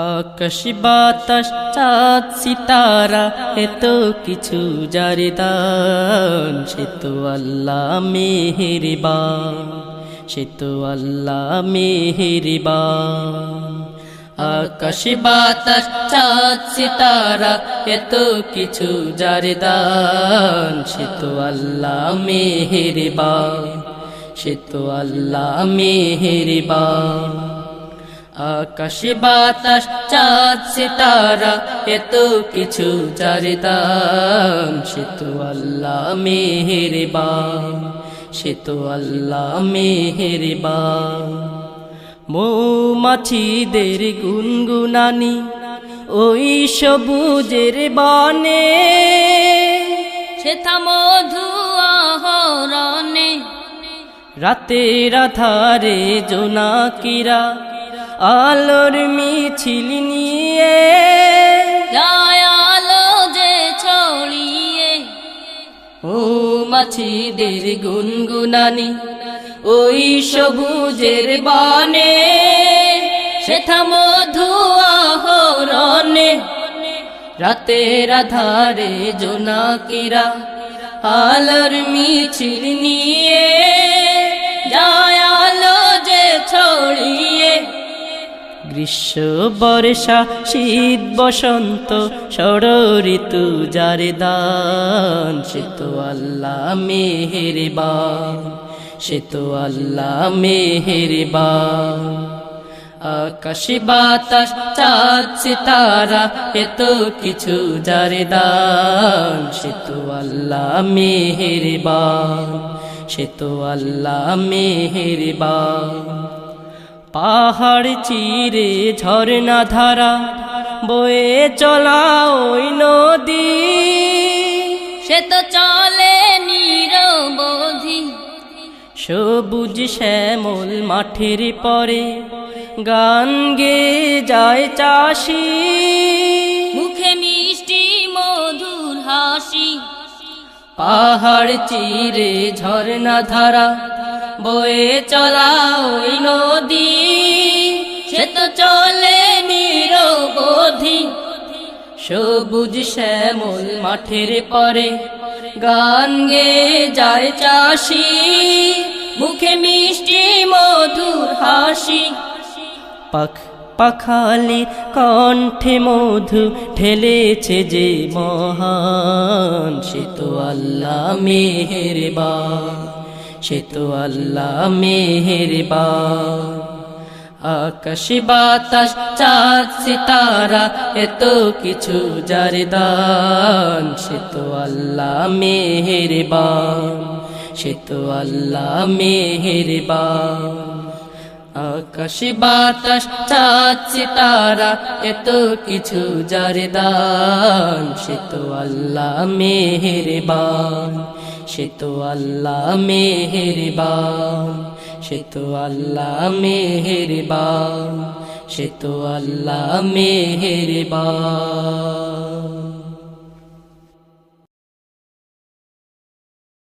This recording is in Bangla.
আকাশ বাতাস চাঁদ সিতারা, এত কিছু জারিদান সে তো আল্লাহ মেহেরবান, সে তো আল্লাহ মেহেরবান। আকাশ বাতাস চাঁদ সিতারা, এত কিছু জারিদান সে তো আল্লাহ মেহেরবান, সে তো আল্লাহ মেহেরবান। আকাশ বাতাস চাঁদ সিতারা এত কিছু জারিদান সে তো আল্লাহ মেহেরবান সে তো আল্লাহ মেহেরবান। মৌমাছিদের গুনগুনানি ওই সবুজের বানে। সেথা মধু আহরণে রাতের আধারে জোনাকিরা আলোর মিছিল নিয়ে। আলো যে ছড়িয়ে। ও মাছিদের গুনগুনানি ওই সবুজের বানে। সেথা মধু আহরণে রাতের আধারে জোনাকিরা আলোর মিছিল নিয়ে। যায় গ্রীষ্ম বর্ষা, শীত বসন্ত ষড় ঋতু যারে দান, সে তো আল্লাহ মেহেরবান, সে তো আল্লাহ মেহেরবান। আকাশ বাতাস, চাঁদ, সিতারা এত কিছু যারে দান, সে তো আল্লাহ মেহেরবান, সে তো আল্লাহ মেহেরবান। পাহাড় চিরে ঝর্ণা ধারা বয়ে চলা ওই নদী। সে তো চলে নিরবধি। সবুজ শ্যামল মাঠের পরে গান গে যায় চাষি। মুখে মিষ্টি মধুর হাসি। পাহাড় চিরে ঝর্ণা ধারা বয়ে চলা ওই নদী, সে তো চলে নিরবধি। সবুজ শ্যামল মাঠের পরে গান গে যায় চাষি, মুখে মিষ্টি মধুর হাসি। পাখ পাখালি কণ্ঠে মধু ঢেলেছে যে মহান, সে তো আল্লাহ মেহেরবান। সে তো আল্লাহ মেহেরবান। আকাশ, বাতাস, চাঁদ, সিতারা, এত কিছু জারদান সে তো আল্লাহ মেহেরবান, সে তো আল্লাহ মেহেরবান। আকাশ, বাতাস, চাঁদ, সিতারা, এত কিছু জারদান সে তো আল্লাহ মেহেরবান। সে তো আল্লাহ মেহেরবান সে তো আল্লাহ মেহেরবান সে তো আল্লাহ মেহেরবান।